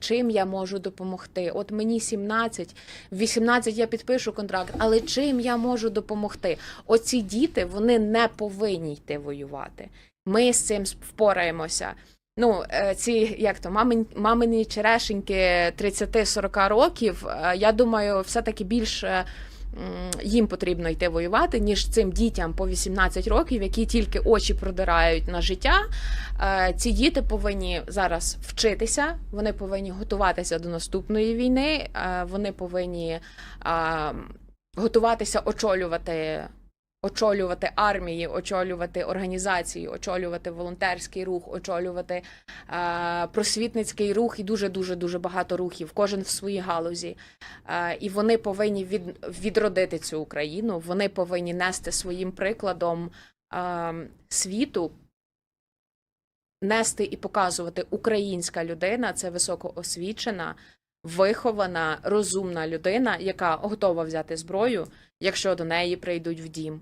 чим я можу допомогти. От мені 17, в 18 я підпишу контракт, але чим я можу допомогти? Оці діти вони не повинні йти воювати. Ми з цим впораємося. Ну, е, ці як то мамин, мамині черешеньки 30-40 років. е, Я думаю, все-таки більше м, їм потрібно йти воювати, ніж цим дітям по 18 років, які тільки очі продирають на життя. Е, Ці діти повинні зараз вчитися, вони повинні готуватися до наступної війни, е, вони повинні готуватися очолювати. Очолювати армії, очолювати організації, очолювати волонтерський рух, очолювати е, просвітницький рух і дуже дуже дуже багато рухів, кожен в своїй галузі. Е, і вони повинні від, відродити цю Україну. Вони повинні нести своїм прикладом е, світу, нести і показувати українська людина це високоосвічена, вихована, розумна людина, яка готова взяти зброю, якщо до неї прийдуть в дім.